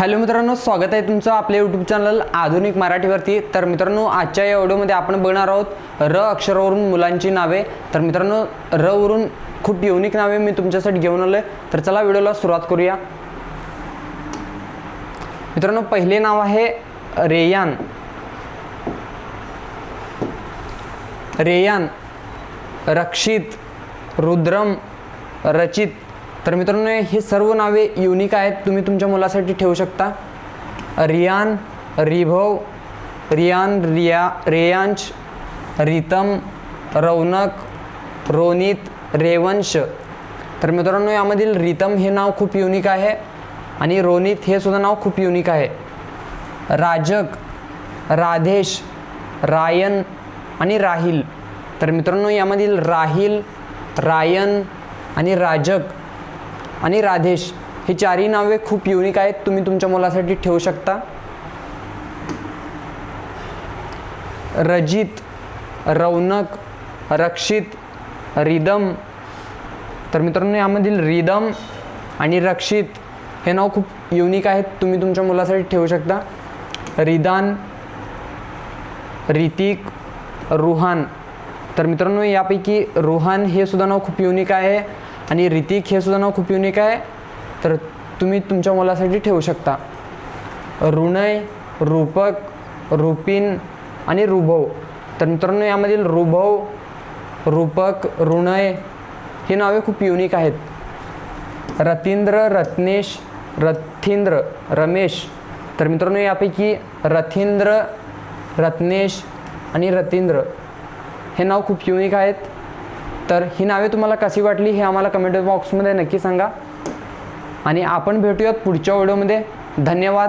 Hello मित्रांनो स्वागत आहे तुमचं आपल्या यूट्यूब चॅनल आधुनिक मराठीवरती. तर मित्रांनो आजच्या या व्हिडिओमध्ये आपण बघणार आहोत र अक्षरावरून मुलांची नावे. तर मित्रांनो र वरून खूप युनिक नावे मी तुमच्यासाठी घेऊन आलो आहे तर चला व्हिडिओला सुरुवात करूया. मित्रांनो पहिले नाव आहे रेयान. रेयान रक्षित रुद्रम रचित तर मित्रांनो हे सर्व नावे युनिक आहेत. तुम्ही तुमच्या मुलासाठी ठेवू शकता. रियान रिभव रियान रिया रेयांश रितम रौनक रोनित रेवंश. तर मित्रांनो यामधील रितम हे नाव खूप युनिक आहे आणि रोनित हे सुद्धा नाव खूप युनिक आहे. राजक राधेश रायन आणि राहिल. तर मित्रांनो यामधील राहिल रायन आणि राजक आणि राधेश ही चारही नावे खूप युनिक आहेत. तुम्ही तुमच्या मुलासाठी ठेवू शकता. रजित रौनक रक्षित रिदम. तर मित्रांनो यामधील रिदम आणि रक्षित हे नाव खूप युनिक आहेत. तुम्ही तुमच्या मुलासाठी ठेवू शकता. रिदान रितिक रुहान. तर मित्रांनो यापैकी रुहान हे सुद्धा नाव खूप युनिक आहे. आणि रितिक हे सुद्धा नाव खूप युनिक आहे. तर तुम्ही तुमच्या मुलासाठी ठेवू शकता. ऋणय रूपक रुपिन आणि रुभव. तर मित्रांनो यामधील रुभव रूपक ऋणय ही नावे खूप युनिक आहेत. रतींद्र रत्नेश रथींद्र रमेश. तर मित्रांनो यापैकी रथींद्र रत्नेश आणि रतींद्र हे नाव खूप युनिक आहेत. तर ही नावे तुम्हाला कशी वाटली हे आम्हाला कमेंट बॉक्समध्ये नक्की सांगा. आणि आपण भेटूयात पुढच्या व्हिडिओमध्ये धन्यवाद.